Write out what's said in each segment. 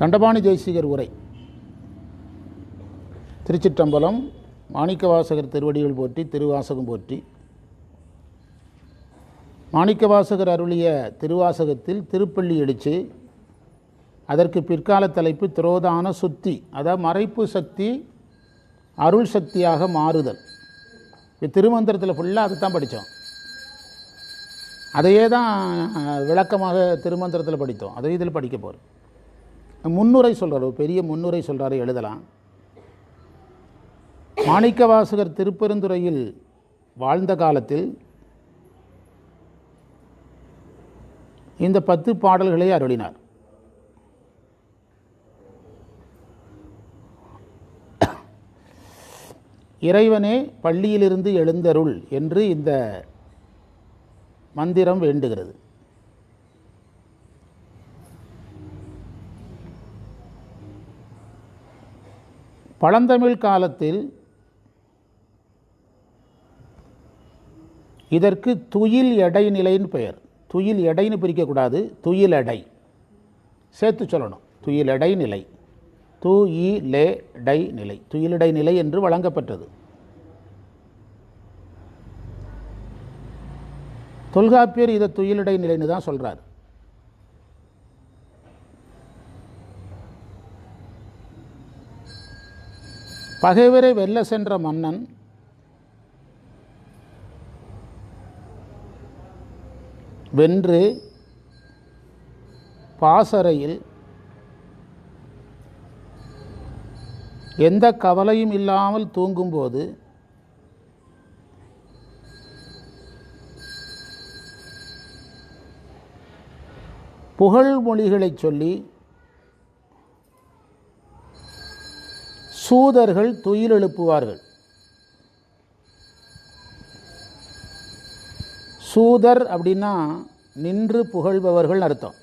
தண்டபாணி ஜெயசீகர் உரை. திருச்சிற்றம்பலம் மாணிக்கவாசகர் திருவடிகள் போற்றி திருவாசகம் போற்றி. மாணிக்கவாசகர் அருளிய திருவாசகத்தில் திருப்பள்ளி எழுச்சி அதற்கு பிற்கால தலைப்பு திரோதான சுத்தி அதாவது மறைப்பு சக்தி அருள் சக்தியாக மாறுதல். இப்போ திருமந்திரத்தில் ஃபுல்லாக அது தான் படித்தோம். அதையே தான் விளக்கமாக திருமந்திரத்தில் படித்தோம். அதை இதில் படிக்க போகிறோம் முன்னுரை சொல்கிறார் ஒரு பெரிய முன்னுரை சொல்கிறாரு எழுதலாம். மாணிக்கவாசகர் திருப்பெருந்துறையில் வாழ்ந்த காலத்தில் இந்த பத்து பாடல்களை அருளினார். இறைவனே பள்ளியிலிருந்து எழுந்தருள் என்று இந்த மந்திரம் வேண்டுகிறது. பழந்தமிழ் காலத்தில் இதற்கு துயில் எடை நிலைன்னு பெயர். துயில் எடைன்னு பிரிக்கக்கூடாது. துயில் எடை. சேர்த்து சொல்லணும். துயில் எடை நிலை. து இ லே டை நிலை. துயிலடை நிலை என்று வழங்கப்பட்டது. தொல்காப்பியர் இதை துயிலடை நிலைன்னு தான் சொல்கிறார் பகைவரை வெல்ல சென்ற மன்னன் வென்று பாசறையில் எந்த கவலையும் இல்லாமல் தூங்கும்போது புகழ்மொழிகளைச் சொல்லி சூதர்கள் துயில் எழுப்புவார்கள் சூதர் அப்படின்னா நின்று புகழ்பவர்கள் அர்த்தம்.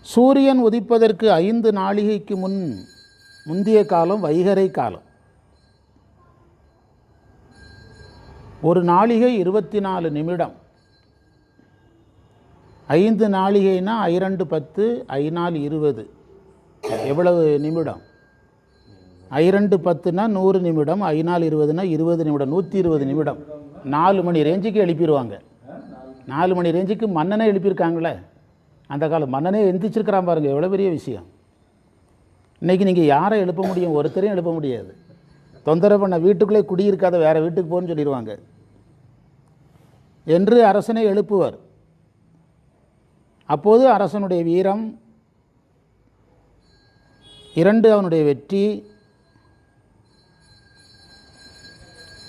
சூரியன் உதிப்பதற்கு ஐந்து நாளிகைக்கு முன் முந்திய காலம் வைகரை காலம். ஒரு நாளிகை இருபத்தி நாலு நிமிடம். ஐந்து நாளிகைனா ஐரெண்டு பத்து ஐநாள் இருபது. எவ்வளவு நிமிடம்? ஐரெண்டு பத்துனா நூறு நிமிடம் ஐநாள் இருபதுனா இருபது நிமிடம் நூற்றி இருபது நிமிடம். நாலு மணி ரேஞ்சுக்கு எழுப்பிடுவாங்க நாலு மணி ரேஞ்சுக்கு மன்னனே எழுப்பியிருக்காங்களே. அந்த காலம் மன்னனே எந்திரிச்சிருக்கிறான் பாருங்கள் எவ்வளோ பெரிய விஷயம். இன்றைக்கி நீங்கள் யாரை எழுப்ப முடியும்? ஒருத்தரையும் எழுப்ப முடியாது. தொந்தரவு பண்ண வீட்டுக்குள்ளே குடியிருக்காத வேறு வீட்டுக்கு போகணும்னு சொல்லிடுவாங்க என்று அரசனை எழுப்புவார். அப்போது அரசனுடைய வீரம் இரண்டு அவனுடைய வெற்றி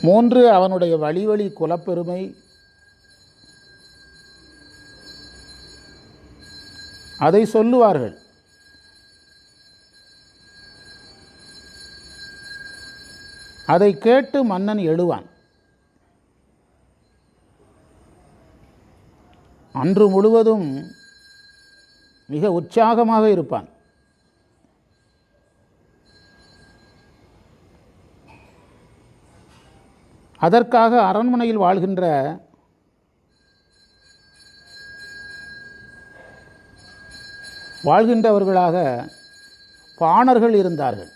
மூன்று அவனுடைய வழிவழி குலப்பெருமை அதை சொல்லுவார்கள். அதை கேட்டு மன்னன் எழுவான். அன்று முழுவதும் மிக உற்சாகமாக இருப்பான். அதற்காக அரண்மனையில் வாழ்கின்ற வாழ்கின்றவர்களாக பாணர்கள் இருந்தார்கள்.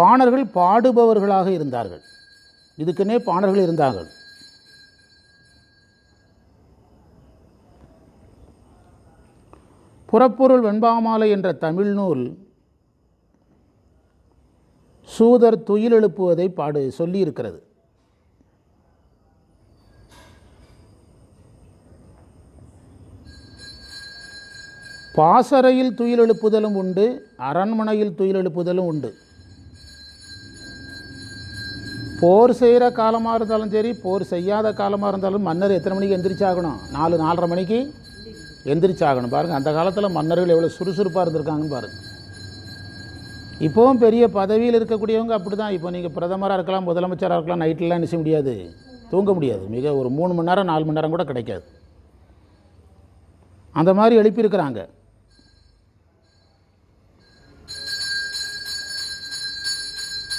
பாணர்கள் பாடுபவர்களாக இருந்தார்கள். இதுக்குன்னே பாணர்கள் இருந்தார்கள். புறப்பொருள் வெண்பாமாலை என்ற தமிழ் நூல் சூதர் துயில் எழுப்புவதை பாடு சொல்லியிருக்கிறது. பாசறையில் துயில் எழுப்புதலும் உண்டு அரண்மனையில் துயில் எழுப்புதலும் உண்டு. போர் செய்கிற காலமாக இருந்தாலும் சரி போர் செய்யாத காலமாக இருந்தாலும் மன்னர் எத்தனை மணிக்கு எந்திரிச்சாகணும்? நாலு நாலரை மணிக்கு? எந்திரிச்சாகணும் பாருங்கள் அந்த காலத்தில் மன்னர்கள் எவ்வளோ சுறுசுறுப்பாக இருந்திருக்காங்கன்னு பாருங்கள் இப்போவும் பெரிய பதவியில் இருக்கக்கூடியவங்க அப்படி தான் இப்போ நீங்கள் பிரதமராக இருக்கலாம் முதலமைச்சராக இருக்கலாம் நைட்லாம் நினச்ச முடியாது. தூங்க முடியாது. மிக ஒரு மூணு மணி நேரம் நாலு மணி நேரம் கூட கிடைக்காது. அந்த மாதிரி எழுப்பியிருக்கிறாங்க.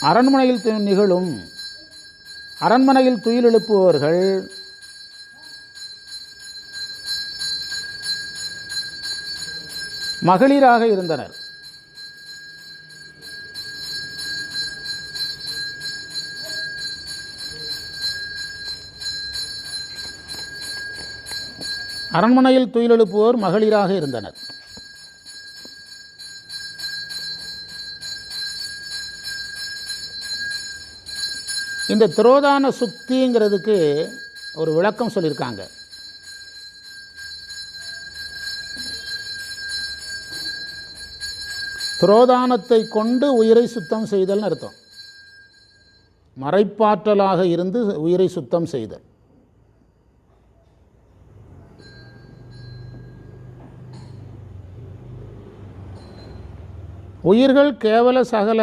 அரண்மனையில் நிகழும் அரண்மனையில் துயில் எழுப்புபவர்கள் மகளிராக இருந்தனர். அரண்மனையில் துயிலெழுப்புவோர் மகளிராக இருந்தனர். இந்த திரோதான சுக்திங்கிறதுக்கு ஒரு விளக்கம் சொல்லியிருக்காங்க. திரோதானத்தை கொண்டு உயிரை சுத்தம் செய்தல்னு அர்த்தம். மறைப்பாற்றலாக இருந்து உயிரை சுத்தம் செய்தல். உயிர்கள் கேவல சகல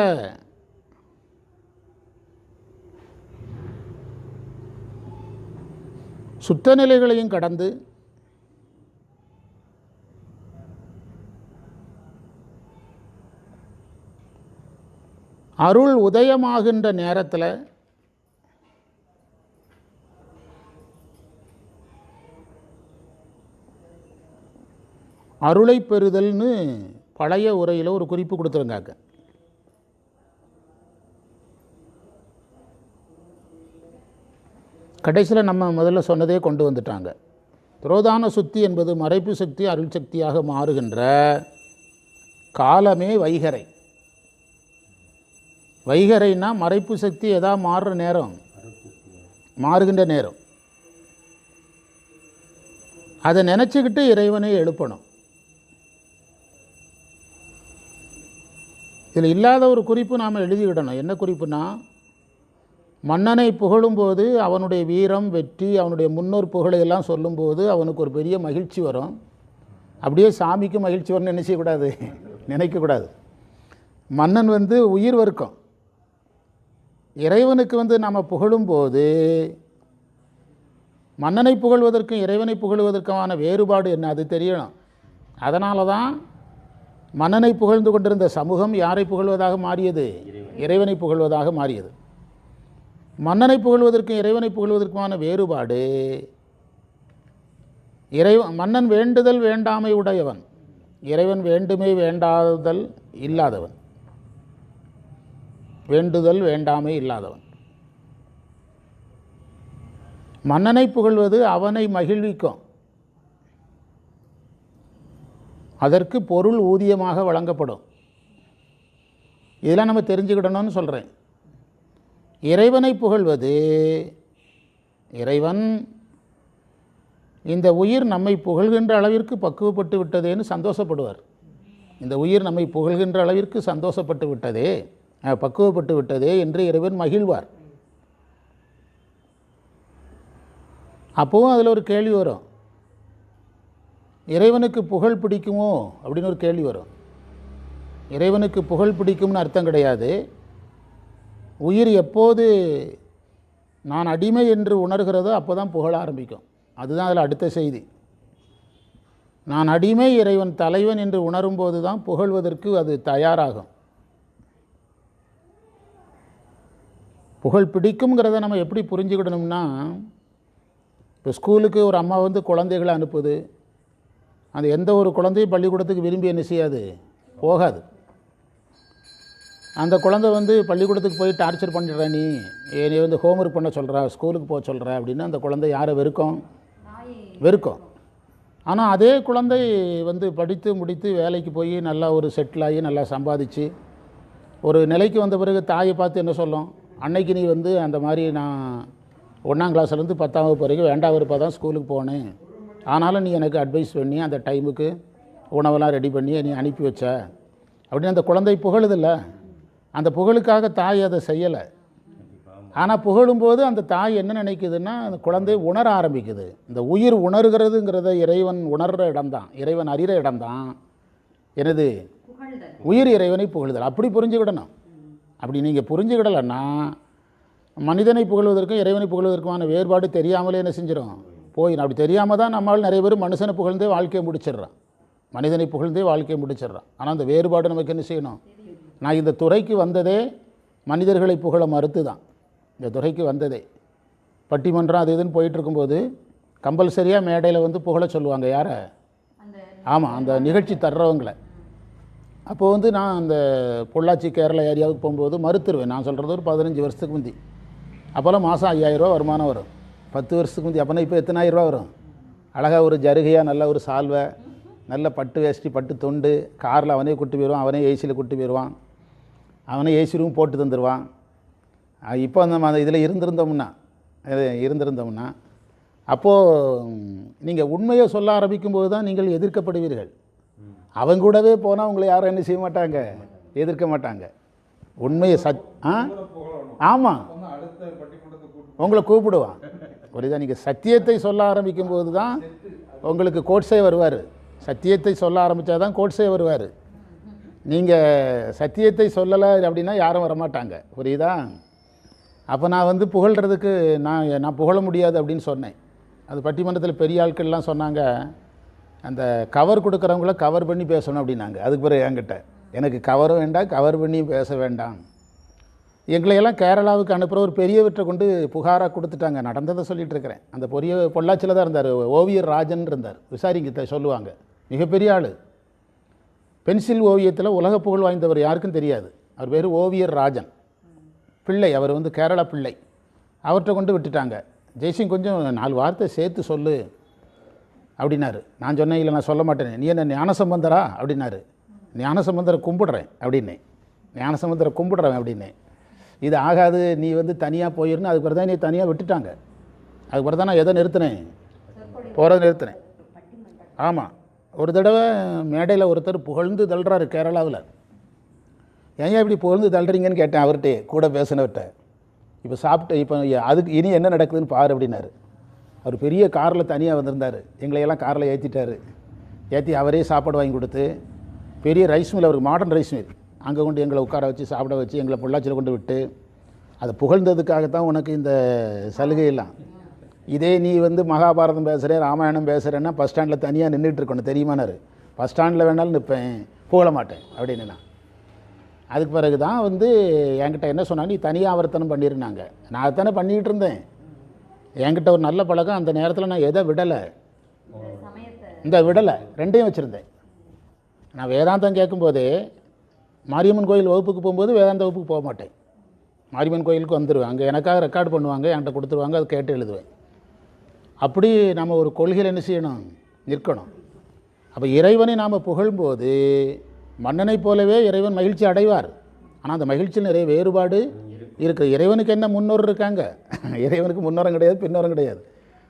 சுத்த நிலைகளையும் கடந்து அருள் உதயமாகின்ற நேரத்தில் அருளை பெறுதல்னு பழைய உரையில் ஒரு குறிப்பு கொடுத்துருங்காக்க கடைசியில் நம்ம முதல்ல சொன்னதே கொண்டு வந்துட்டாங்க. துரோதான சுத்தி என்பது மறைப்பு சக்தி அருள் சக்தியாக மாறுகின்ற காலமே வைகரை வைகரைனா மறைப்பு சக்தி எதா மாறுற நேரம். மாறுகின்ற நேரம். அதை நினச்சிக்கிட்டு இறைவனை எழுப்பணும். இதில் இல்லாத ஒரு குறிப்பு நாம் எழுதிவிடணும். என்ன குறிப்புனா மன்னனை புகழும்போது அவனுடைய வீரம் வெற்றி அவனுடைய முன்னோர் புகழையெல்லாம் சொல்லும்போது அவனுக்கு ஒரு பெரிய மகிழ்ச்சி வரும். அப்படியே சாமிக்கு மகிழ்ச்சி வரும்னு நினைச்சக்கூடாது நினைக்கக்கூடாது மன்னன் வந்து உயிர் வர்க்கம். இறைவனுக்கு வந்து நாம் புகழும்போது மன்னனை புகழ்வதற்கும் இறைவனை புகழ்வதற்குமான வேறுபாடு என்ன? அது தெரியணும். அதனால தான் மன்னனை புகழ்ந்து கொண்டிருந்த சமூகம் யாரை புகழ்வதாக மாறியது? இறைவனை புகழ்வதாக மாறியது. மன்னனை புகழ்வதற்கும் இறைவனை புகழ்வதற்குமான வேறுபாடு இறை மன்னன் வேண்டுதல் வேண்டாமை உடையவன். இறைவன் வேண்டுமே வேண்டாதல் இல்லாதவன். வேண்டுதல் வேண்டாமை இல்லாதவன். மன்னனை புகழ்வது அவனை மகிழ்விக்கும். அதற்கு பொருள் ஊதியமாக வழங்கப்படும். இதெல்லாம் நம்ம தெரிஞ்சுக்கிடணும்னு சொல்கிறேன் இறைவனை புகழ்வது இறைவன் இந்த உயிர் நம்மை புகழ்கின்ற அளவிற்கு பக்குவப்பட்டு விட்டதேன்னு சந்தோஷப்படுவார். இந்த உயிர் நம்மை புகழ்கின்ற அளவிற்கு சந்தோஷப்பட்டு விட்டதே. பக்குவப்பட்டு விட்டதே என்று இறைவன் மகிழ்வார். அப்போவும் அதில் ஒரு கேள்வி வரும். இறைவனுக்கு புகழ் பிடிக்குமோ? அப்படின்னு ஒரு கேள்வி வரும். இறைவனுக்கு புகழ் பிடிக்கும்னு அர்த்தம் கிடையாது. உயிர் எப்போது நான் அடிமை என்று உணர்கிறதோ அப்போ தான் புகழ ஆரம்பிக்கும். அதுதான் அதில் அடுத்த செய்தி. நான் அடிமை இறைவன் தலைவன் என்று உணரும்போது தான் புகழ்வதற்கு அது தயாராகும். புகழ் பிடிக்குங்கிறத நம்ம எப்படி புரிஞ்சுக்கிடணும்னா இப்போ ஸ்கூலுக்கு ஒரு அம்மா வந்து குழந்தைகளை அனுப்புது. அந்த எந்த ஒரு குழந்தையும் பள்ளிக்கூடத்துக்கு விரும்பி என்ன செய்யாது? போகாது. அந்த குழந்தை வந்து பள்ளிக்கூடத்துக்கு போய் டார்ச்சர் பண்ணிடுற நீ. என்னை வந்து ஹோம்ஒர்க் பண்ண சொல்கிற ஸ்கூலுக்கு போக சொல்கிற அப்படின்னு அந்த குழந்தை யாரை வெறுக்கும்? வெறுக்கும். ஆனால் அதே குழந்தை வந்து படித்து முடித்து வேலைக்கு போய் நல்லா ஒரு செட்டில் ஆகி நல்லா சம்பாதிச்சு ஒரு நிலைக்கு வந்த பிறகு தாயை பார்த்து என்ன சொல்லும்? அன்னைக்கு நீ வந்து அந்த மாதிரி நான் ஒன்றாம் கிளாஸ்லேருந்து பத்தாம் வகுப்பு வரைக்கும் வேண்டாம் விருப்பம் தான் ஸ்கூலுக்கு போனேன். ஆனாலும் நீ எனக்கு அட்வைஸ் பண்ணி அந்த டைமுக்கு உணவெல்லாம் ரெடி பண்ணி நீ அனுப்பி வச்ச. அப்படின்னு அந்த குழந்தை புகழுதில்ல. அந்த புகழுக்காக தாய் அதை செய்யலை. ஆனால் புகழும்போது அந்த தாய் என்ன நினைக்குதுன்னா அந்த குழந்தை உணர ஆரம்பிக்குது. இந்த உயிர் உணர்கிறதுங்கிறத இறைவன் உணர்கிற இடம்தான். இறைவன் அறிகிற இடம்தான். எனது உயிர் இறைவனை புகழுதல். அப்படி புரிஞ்சுக்கிடணும். அப்படி நீங்கள் புரிஞ்சுக்கிடலைன்னா மனிதனை புகழ்வதற்கும் இறைவனை புகழ்வதற்குமான வேறுபாடு தெரியாமலே என்ன செஞ்சிடும் போய் அப்படி தெரியாமல் தான் நம்மால் நிறைய பேர் மனுஷனை புகழ்ந்தே வாழ்க்கையை முடிச்சிடுறான். மனிதனை புகழ்ந்தே வாழ்க்கையை முடிச்சிடுறான். ஆனால் அந்த வேறுபாடு நமக்கு என்ன செய்யணும்? நான் இந்த துறைக்கு வந்ததே மனிதர்களை புகழ மறுத்து தான் இந்த துறைக்கு வந்ததே. பட்டிமன்றம் அது இதுன்னு போயிட்டு இருக்கும்போது கம்பல்சரியாக மேடையில் வந்து புகழ சொல்லுவாங்க. யாரை? ஆமாம் அந்த நிகழ்ச்சி தர்றவங்களை. அப்போ வந்து நான் அந்த பொள்ளாச்சி கேரளா ஏரியாவுக்கு போகும்போது மறுத்துருவேன். நான் சொல்கிறது ஒரு பதினஞ்சு வருஷத்துக்கு முந்தி. அப்போல்லாம் மாதம் ஐயாயிரரூவா வருமானம் வரும். பத்து வருஷத்துக்கு முந்தி. அப்போனா இப்போ எத்தனாயிரரூவா வரும்? அழகாக ஒரு ஜருகையாக நல்ல ஒரு சால்வை நல்ல பட்டு வேஷ்டி பட்டு தொண்டு காரில் அவனே கூட்டு போயிடுவான் அவனே ஏசியில் கூட்டு போயிடுவான் அவனே ஏசி ரூம் போட்டு தந்துடுவான் இப்போ அந்த இதில் இருந்திருந்தோம்னா இருந்திருந்தோம்னா அப்போது நீங்கள் உண்மையை சொல்ல ஆரம்பிக்கும்போது தான் நீங்கள் எதிர்க்கப்படுவீர்கள். அவங்க கூடவே போனால் உங்களை யாரும் என்ன செய்ய மாட்டாங்க? எதிர்க்க மாட்டாங்க. உண்மையை சத் ஆ? ஆமாம் உங்களை கூப்பிடுவான் புரியுதா? நீங்கள் சத்தியத்தை சொல்ல ஆரம்பிக்கும் போது தான் உங்களுக்கு கோட்ஸே வருவார். சத்தியத்தை சொல்ல ஆரம்பித்தா தான் கோட்ஸே வருவார். நீங்கள் சத்தியத்தை சொல்லலை அப்படின்னா யாரும் வரமாட்டாங்க. புரியுதா? அப்போ நான் வந்து புகழ்கிறதுக்கு நான் நான் புகழ முடியாது அப்படின்னு சொன்னேன். அது பட்டிமன்றத்தில் பெரிய ஆட்கள்லாம் சொன்னாங்க. அந்த கவர் கொடுக்குறவங்கள கவர் பண்ணி பேசணும் அப்படின்னாங்க. அதுக்கு பிறகு என்கிட்ட எனக்கு கவரும் வேண்டாம் கவர் பண்ணி பேச வேண்டாம். எங்களையெல்லாம் கேரளாவுக்கு அனுப்புகிற ஒரு பெரியவற்றை கொண்டு புகாராக கொடுத்துட்டாங்க. நடந்ததை சொல்லிட்டு இருக்கிறேன். அந்த பொரிய பொள்ளாச்சியில் தான் இருந்தார். ஓவியர் ராஜன் இருந்தார். விசாரிங்க சொல்லுவாங்க. மிகப்பெரிய ஆள். பென்சில் ஓவியத்தில் உலக புகழ் வாய்ந்தவர் யாருக்கும் தெரியாது. அவர் பேர் ஓவியர் ராஜன். பிள்ளை அவர் வந்து கேரளா பிள்ளை. அவர்கிட்ட கொண்டு விட்டுட்டாங்க. ஜெய்சிங் கொஞ்சம் நாலு வார்த்தை சேர்த்து சொல்லு. அப்படின்னாரு. நான் சொன்னேன் இல்லை நான் சொல்ல மாட்டேன். நீ என்ன ஞானசம்பந்தரா? அப்படின்னாரு. ஞானசம்பந்தரை கும்பிடுறேன் அப்படின்னே ஞானசம்பந்தரை கும்பிடுறேன் அப்படின்னு இது ஆகாது. நீ வந்து தனியாக போயிருந்து அதுக்கு பிறகு தான் நீ தனியாக விட்டுட்டாங்க. அதுக்கு பிறகு தான் நான் எதை நிறுத்தினேன்? போகிறத நிறுத்தினேன். ஆமாம் ஒரு தடவை மேடையில் ஒருத்தர் புகழ்ந்து தள்ளுறாரு கேரளாவில். ஏன் இப்படி புகழ்ந்து தள்ளுறீங்கன்னு கேட்டேன் அவர்கிட்டே கூட பேசினவர்கிட்ட. இப்போ சாப்பிட்டு இப்போ அதுக்கு இனி என்ன நடக்குதுன்னு பாரு அப்படின்னாரு. அவர் பெரிய காரில் தனியாக வந்திருந்தார். எங்களையெல்லாம் காரில் ஏற்றிட்டாரு ஏற்றி அவரே சாப்பாடு வாங்கி கொடுத்து பெரிய ரைஸ் மில் அவருக்கு மாடர்ன் ரைஸ் மில் அங்கே கொண்டு எங்களை உட்கார வச்சு சாப்பிட வச்சு எங்களை பொள்ளாச்சியில் கொண்டு விட்டு அதை புகழ்ந்ததுக்காகத்தான் உனக்கு இந்த சலுகை எல்லாம். இதே நீ வந்து மகாபாரதம் பேசுகிற ராமாயணம் பேசுகிறேன்னா பஸ் ஸ்டாண்டில் தனியாக நின்றுட்டு இருக்கணும் தெரியுமானாரு? பஸ் ஸ்டாண்டில் வேணாலும் நிற்பேன் புகழ மாட்டேன் அப்படின்னு நான். அதுக்கு பிறகு தான் வந்து என்கிட்ட என்ன சொன்னா நீ தனியாக ஆவர்த்தனம் பண்ணிருந்தாங்க. நான் அதானே பண்ணிக்கிட்டு இருந்தேன். என்கிட்ட ஒரு நல்ல பழக்கம் அந்த நேரத்தில் நான் எதை விடலை. இந்த விடலை ரெண்டையும் வச்சுருந்தேன். நான் வேதாந்தம் கேட்கும்போதே மாரியம்மன் கோயில் வகுப்புக்கு போகும்போது வேதாந்த வகுப்புக்கு போக மாட்டேன். மாரியம்மன் கோயிலுக்கு வந்துடுவேன் அங்கே எனக்காக ரெக்கார்ட் பண்ணுவாங்க என்கிட்ட கொடுத்துருவாங்க அதை கேட்டு எழுதுவேன். அப்படி நம்ம ஒரு கொள்கையில் என்ன செய்யணும்? நிற்கணும். அப்போ இறைவனை நாம் புகழும்போது மன்னனைப் போலவே இறைவன் மகிழ்ச்சி அடைவார். ஆனால் அந்த மகிழ்ச்சியில் நிறைய வேறுபாடு இருக்குது இறைவனுக்கு என்ன முன்னோர் இருக்காங்க? இறைவனுக்கு முன்னோரம் கிடையாது பின்னோரம் கிடையாது.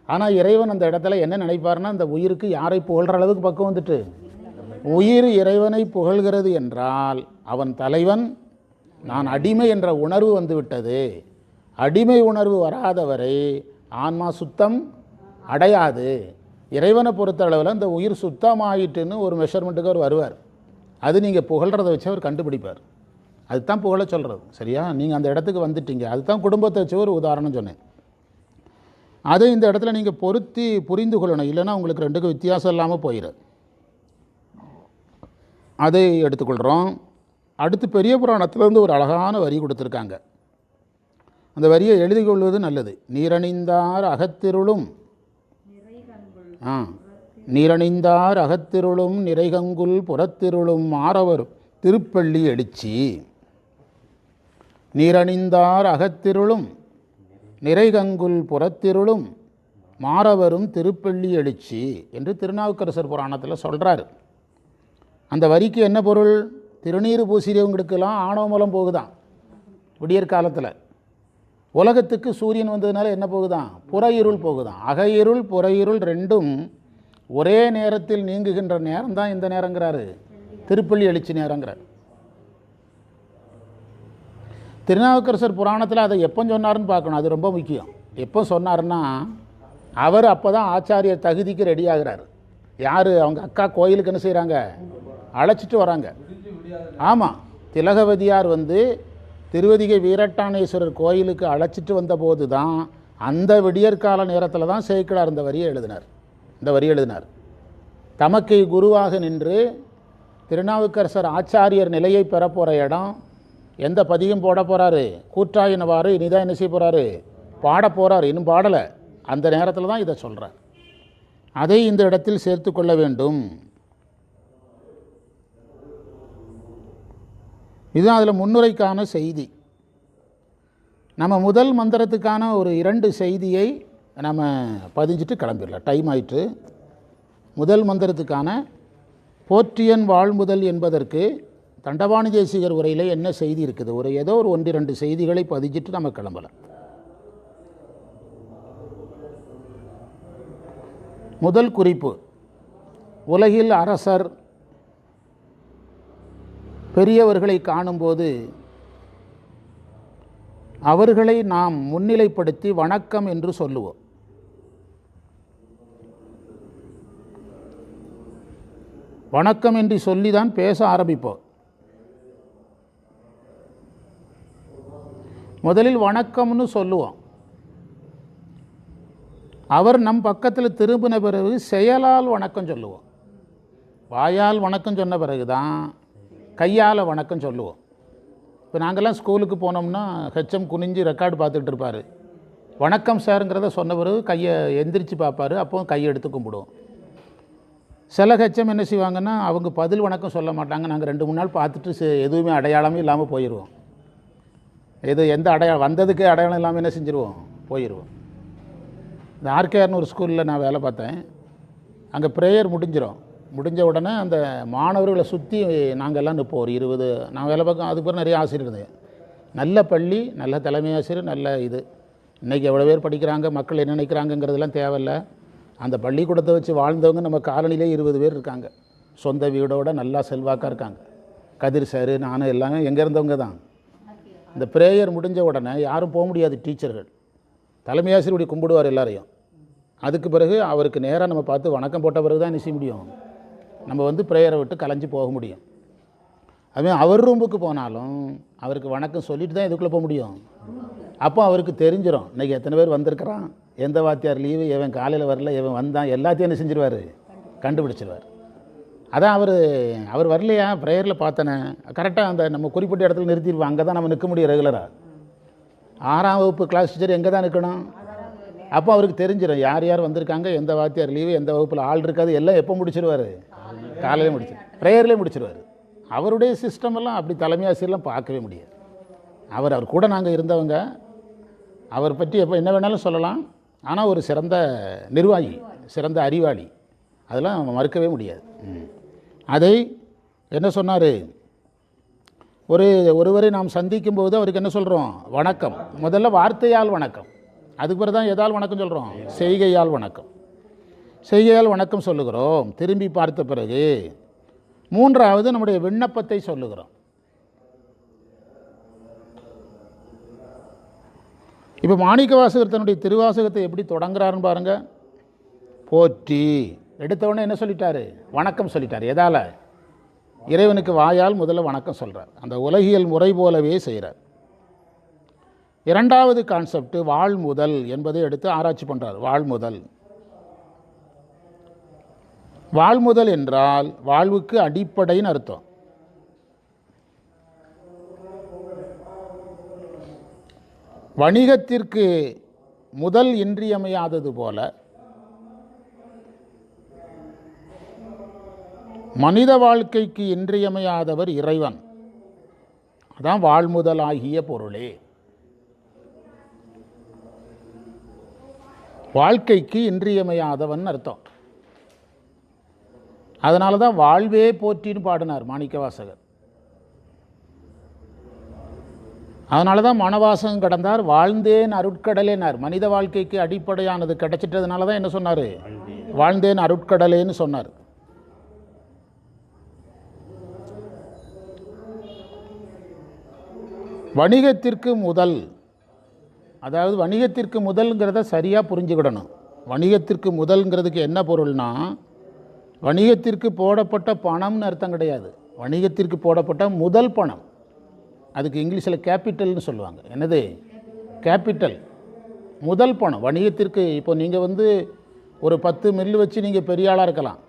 ஆனால் இறைவன் அந்த இடத்துல என்ன நினைப்பார்னா அந்த உயிருக்கு யாரை புகழ்கிற அளவுக்கு பக்கம் வந்துட்டு? உயிர் இறைவனை புகழ்கிறது என்றால் அவன் தலைவன் நான் அடிமை என்ற உணர்வு வந்துவிட்டது. அடிமை உணர்வு வராதவரை ஆன்மா சுத்தம் அடையாது. இறைவனை பொறுத்த அளவில் இந்த உயிர் சுத்தமாயிட்டுன்னு ஒரு மெஷர்மெண்ட்டுக்கு அவர் வருவார். அது நீங்கள் புகழ்கிறத வச்சு அவர் கண்டுபிடிப்பார். அதுதான் புகழ சொல்கிறது சரியா? நீங்கள் அந்த இடத்துக்கு வந்துட்டீங்க. அதுதான் குடும்பத்தை வச்சு ஒரு உதாரணம் சொன்னேன். அதை இந்த இடத்துல நீங்கள் பொருத்தி புரிந்து கொள்ளணும். இல்லைன்னா உங்களுக்கு ரெண்டுக்கும் வித்தியாசம் இல்லாமல் போயிடும் அதை எடுத்துக்கொள்கிறோம் அடுத்து பெரிய புராணத்திலேருந்து ஒரு அழகான வரி கொடுத்துருக்காங்க. அந்த வரியை எழுதி கொள்வது நல்லது. நீரணிந்தார் அகத்திருளும். ஆ. நீரணிந்தார் அகத்திருளும் நிறைகங்குல் புறத்திருளும் ஆரவர் திருப்பள்ளி எழுச்சி. நீரணிந்தார் அகத்திருளும் நிறைகங்குல் புறத்திருளும் மாறவரும் திருப்பள்ளி எழுச்சி என்று திருநாவுக்கரசர் புராணத்தில் சொல்கிறாரு அந்த வரிக்கு என்ன பொருள்? திருநீர் பூசிரியவங்களுக்கெல்லாம் ஆணவ மூலம் போகுதான் விடியற் காலத்தில். உலகத்துக்கு சூரியன் வந்ததுனால என்ன போகுதான் புற இருள் போகுதான் அக இருள் புற இருள் ரெண்டும் ஒரே நேரத்தில் நீங்குகின்ற நேரம் தான் இந்த நேரங்கிறாரு. திருப்பள்ளி எழுச்சி நேரங்கிறார். திருநாவுக்கரசர் புராணத்தில் அதை எப்போ சொன்னாருன்னு பார்க்கணும். அது ரொம்ப முக்கியம். எப்போ சொன்னாருன்னா அவர் அப்போ தான் ஆச்சாரியர் தகுதிக்கு ரெடி ஆகிறார் யார்? அவங்க அக்கா கோயிலுக்கு என்ன செய்கிறாங்க அழைச்சிட்டு வராங்க. ஆமாம் திலகவதியார் வந்து திருவதிகை வீரட்டானேஸ்வரர் கோயிலுக்கு அழைச்சிட்டு வந்தபோது தான் அந்த விடியற்கால நேரத்தில் தான் சேக்கிழார் இந்த வரியை எழுதினார். இந்த வரி எழுதினார். தமக்கு குருவாக நின்று திருநாவுக்கரசர் ஆச்சாரியர் நிலையை பெறப்போகிற இடம் எந்த பதியும் போட போகிறாரு கூற்றாயினவாறு இனிதான் என்ன செய்ய போகிறாரு பாட போகிறாரு இன்னும் பாடலை. அந்த நேரத்தில் தான் இதை சொல்கிறார் அதை இந்த இடத்தில் சேர்த்து கொள்ள வேண்டும். இதுதான் அதில் முன்னுரைக்கான செய்தி. நம்ம முதல் மந்திரத்துக்கான ஒரு இரண்டு செய்தியை நம்ம பதிஞ்சிட்டு கிளம்பிடலாம். டைம் ஆயிட்டு. முதல் மந்திரத்துக்கான போற்றியன் வாழ்முதல் என்பதற்கு தண்டவாணி தேசிகர் உரையில் என்ன செய்தி இருக்குது? ஒரு ஏதோ ஒரு ஒன்று ரெண்டு செய்திகளை பதிஞ்சிட்டு நம்ம கிளம்பலாம். முதல் குறிப்பு உலகில் அரசர் பெரியவர்களை காணும்போது அவர்களை நாம் முன்னிலைப்படுத்தி வணக்கம் என்று சொல்லுவோம். வணக்கம் என்று சொல்லி தான் பேச ஆரம்பிப்போம். முதலில் வணக்கம்னு சொல்லுவோம் அவர் நம் பக்கத்தில் திரும்பின பிறகு செயலால் வணக்கம் சொல்லுவோம் வாயால் வணக்கம் சொன்ன பிறகு தான் கையால் வணக்கம் சொல்லுவோம் இப்போ நாங்கள்லாம் ஸ்கூலுக்கு போனோம்னா ஹெச்எம் குனிஞ்சு ரெக்கார்டு பார்த்துட்டு இருப்பார். வணக்கம் சாருங்கிறத சொன்ன பிறகு கையை எந்திரிச்சு பார்ப்பார் அப்போ கையை எடுத்து கும்பிடுவோம். சில ஹெச்எம் என்ன செய்வாங்கன்னா அவங்க பதில் வணக்கம் சொல்ல மாட்டாங்க. நாங்கள் ரெண்டு மூணு நாள் பார்த்துட்டு செ- எதுவுமே அடையாளமே இல்லாமல் போயிடுவோம் எது எந்த அடையாளம் வந்ததுக்கு அடையாளம் இல்லாமல் என்ன செஞ்சுருவோம்? போயிடுவோம் இந்த ஆர்கேஆர்னு ஒரு ஸ்கூலில் நான் வேலை பார்த்தேன். அங்கே ப்ரேயர் முடிஞ்சிடும் முடிஞ்ச உடனே அந்த மாணவர்களை சுற்றி நாங்கள் எல்லாம் நிற்போம் ஒரு இருபது நான் வேலை பார்க்க அதுக்கு பிறகு நிறைய ஆசிரியர் இருந்தேன் நல்ல பள்ளி நல்ல தலைமை ஆசிரியர் நல்ல இது. இன்றைக்கி எவ்வளோ பேர் படிக்கிறாங்க மக்கள் என்ன நினைக்கிறாங்கங்கிறதெல்லாம் தேவையில்ல. அந்த பள்ளிக்கூடத்தை வச்சு வாழ்ந்தவங்க நம்ம காலனிலே இருபது பேர் இருக்காங்க. சொந்த வீடோட நல்லா செல்வாக்காக இருக்காங்க. கதிர் சார் நானும் எல்லாமே எங்கே இருந்தவங்க தான். இந்த ப்ரேயர் முடிஞ்ச உடனே யாரும் போக முடியாது டீச்சர்கள் தலைமை ஆசிரியர் கும்பிடுவார் எல்லாரையும். அதுக்கு பிறகு அவருக்கு நேராக நம்ம பார்த்து வணக்கம் போட்ட பிறகு தான் என்ன செய்ய முடியும்? நம்ம வந்து ப்ரேயரை விட்டு கலைஞ்சு போக முடியும். அதுமாதிரி அவர் ரூமுக்கு போனாலும் அவருக்கு வணக்கம் சொல்லிட்டு தான் இதுக்குள்ளே போக முடியும். அப்போ அவருக்கு தெரிஞ்சிடும் இன்றைக்கி எத்தனை பேர் வந்திருக்கிறான்? எந்த வாத்தியார் லீவு இவன் காலையில் வரல இவன் வந்தான். எல்லாத்தையும் என்ன செஞ்சிருவார்? கண்டுபிடிச்சிருவார். அதான் அவர் அவர் வரலையா? ப்ரேயரில் பார்த்தனே. கரெக்டாக அந்த நம்ம குறிப்பிட்ட இடத்துல நிறுத்திடுவோம். அங்கே தான் நம்ம நிற்க முடியும் ரெகுலராக ஆறாம் வகுப்பு கிளாஸ் டீச்சர் எங்கே தான் நிற்கணும்? அப்போ அவருக்கு தெரிஞ்சிடும். யார் யார் வந்திருக்காங்க? எந்த வாத்தியார் லீவு எந்த வகுப்பில் ஆள் இருக்காது? எல்லாம் எப்போ முடிச்சிருவார்? காலையிலே முடிச்சு ப்ரேயர்லேயே முடிச்சிருவார். அவருடைய சிஸ்டம் எல்லாம் அப்படி தலைமை ஆசிரியர்லாம் பார்க்கவே முடியாது. அவர் அவர் கூட நாங்கள் இருந்தவங்க. அவர் பற்றி எப்போ என்ன வேணாலும் சொல்லலாம். ஆனால் ஒரு சிறந்த நிர்வாகி சிறந்த அறிவாளி. அதெல்லாம் மறுக்கவே முடியாது. ம். அதை என்ன சொன்னார்? ஒரு ஒருவரை நாம் சந்திக்கும் போது அவருக்கு என்ன சொல்கிறோம் வணக்கம். முதல்ல வார்த்தையால் வணக்கம். அதுக்கு பிறகு தான் எதால் வணக்கம் சொல்கிறோம் செய்கையால் வணக்கம். செய்கையால் வணக்கம் சொல்லுகிறோம். திரும்பி பார்த்த பிறகு மூன்றாவது நம்முடைய விண்ணப்பத்தை சொல்லுகிறோம். இப்போ மாணிக்க வாசகர் தன்னுடைய திருவாசகத்தை எப்படி தொடங்குறாருன்னு பாருங்கள் போற்றி. எடுத்தவொடனே என்ன சொல்லிட்டாரு? வணக்கம் சொல்லிட்டார். எதால்? இறைவனுக்கு வாயால் முதல்ல வணக்கம் சொல்கிறார் அந்த உலகியல் முறை போலவே செய்கிறார் இரண்டாவது கான்செப்ட் வாழ்முதல் என்பதை எடுத்து ஆராய்ச்சி பண்ணுறார் வாழ்முதல் வாழ்முதல் என்றால் வாழ்வுக்கு அடிப்படைன்னு அர்த்தம். வணிகத்திற்கு முதல் இன்றியமையாதது போல மனித வாழ்க்கைக்கு இன்றியமையாதவர் இறைவன். அதான் வாழ்முதலாகிய பொருளே. வாழ்க்கைக்கு இன்றியமையாதவன் அர்த்தம். அதனால தான் வாழ்வே போற்றின்னு பாடினார் மாணிக்கவாசகர். அதனால தான் மனவாசகம் கடந்தார் வாழ்ந்தேன் அருட்கடலேனார். மனித வாழ்க்கைக்கு அடிப்படையானது கிடைச்சிட்டதுனால தான் என்ன சொன்னார்? வாழ்ந்தேன். அருட்கடலேன்னு சொன்னார். வணிகத்திற்கு முதல் அதாவது வணிகத்திற்கு முதல்ங்கிறத சரியாக புரிஞ்சுக்கிடணும். வணிகத்திற்கு முதல்ங்கிறதுக்கு என்ன பொருள்னா வணிகத்திற்கு போடப்பட்ட பணம்னு அர்த்தம் கிடையாது. வணிகத்திற்கு போடப்பட்ட முதல் பணம். அதுக்கு இங்கிலீஷில் கேபிட்டல்னு சொல்லுவாங்க. என்னது? கேபிட்டல். முதல் பணம். வணிகத்திற்கு இப்போ நீங்கள் வந்து ஒரு பத்து மில் வச்சு நீங்கள் பெரிய ஆளாக இருக்கலாம்.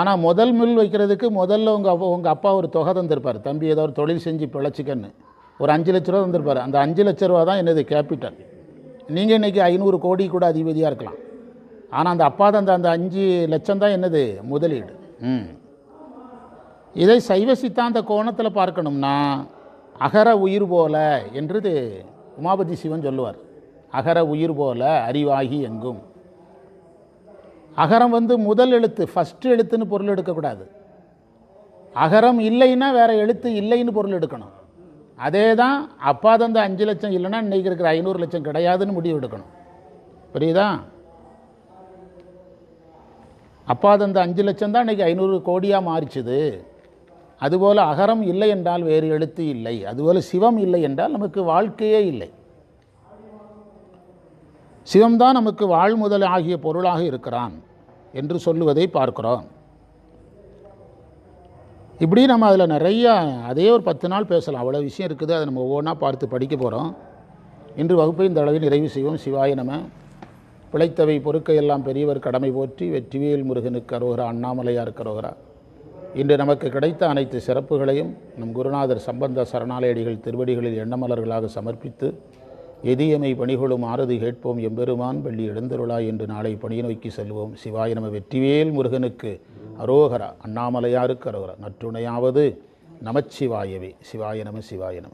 ஆனால் முதல் மில் வைக்கிறதுக்கு முதல்ல உங்கள் அப்பா உங்கள் அப்பா ஒரு தொகை தந்திருப்பார். தம்பி ஏதோ ஒரு தொழில் செஞ்சு பிழைச்சிக்கன்னு. ஒரு அஞ்சு லட்ச ரூபா வந்திருப்பார் அந்த அஞ்சு லட்ச ரூபா தான் என்னது? கேபிட்டல். நீங்கள் இன்றைக்கி ஐநூறு கோடி கூட அதிபதியாக இருக்கலாம். ஆனால் அந்த அப்பா தான் அந்த அஞ்சு லட்சம் தான் என்னது? முதலீடு. ம். இதை சைவ சித்தாந்த கோணத்தில் பார்க்கணும்னா அகர உயிர் போல என்றது உமாபதி சிவன் சொல்லுவார். அகர உயிர் போல அறிவாகி எங்கும். அகரம் வந்து முதல் எழுத்து ஃபஸ்ட்டு எழுத்துன்னு பொருள் எடுக்கக்கூடாது. அகரம் இல்லைன்னா வேறு எழுத்து இல்லைன்னு பொருள் எடுக்கணும். அதே தான் அப்பா தந்த அஞ்சு லட்சம் இல்லைன்னா இன்றைக்கி இருக்கிற ஐநூறு லட்சம் கிடையாதுன்னு முடிவு எடுக்கணும். புரியுதா? அப்பா தந்த அஞ்சு லட்சம் தான் இன்றைக்கி ஐநூறு கோடியாக மாறிச்சுது. அதுபோல் அகரம் இல்லை என்றால் வேறு எழுத்து இல்லை. அதுபோல் சிவம் இல்லை என்றால் நமக்கு வாழ்க்கையே இல்லை. சிவம்தான் நமக்கு வாழ்முதல் ஆகிய பொருளாக இருக்கிறான் என்று சொல்லுவதை பார்க்கிறோம். இப்படி நம்ம அதில் நிறைய அதே ஒரு பத்து நாள் பேசலாம். அவ்வளோ விஷயம் இருக்குது. அதை நம்ம ஒவ்வொன்றா பார்த்து படிக்க போகிறோம் இன்று வகுப்பை இந்த அளவில் நிறைவு செய்வோம். சிவாய நம. பிழைத்தவை பொறுக்கையெல்லாம் பெரியவர் கடமை போற்றி வெற்றிவேல் முருகனுக்கு அரோகரா அண்ணாமலையார் கரோகரா இன்று நமக்கு கிடைத்த அனைத்து சிறப்புகளையும் நம் குருநாதர் சம்பந்த சரணாலயடிகள் திருவடிகளில் எண்ணமலர்களாக சமர்ப்பித்து எதியமை பணிகொள்ளும் ஆறுதி கேட்போம் எம்பெருமான் பள்ளி எழுந்தருளாய் என்று நாளை பணியை நோக்கி செல்வோம். சிவாய நம வெற்றிவேல் முருகனுக்கு அரோகரா அண்ணாமலையாருக்கு அரோகரா நற்றுணையாவது நமச்சிவாயவே. சிவாய நம சிவாய நம.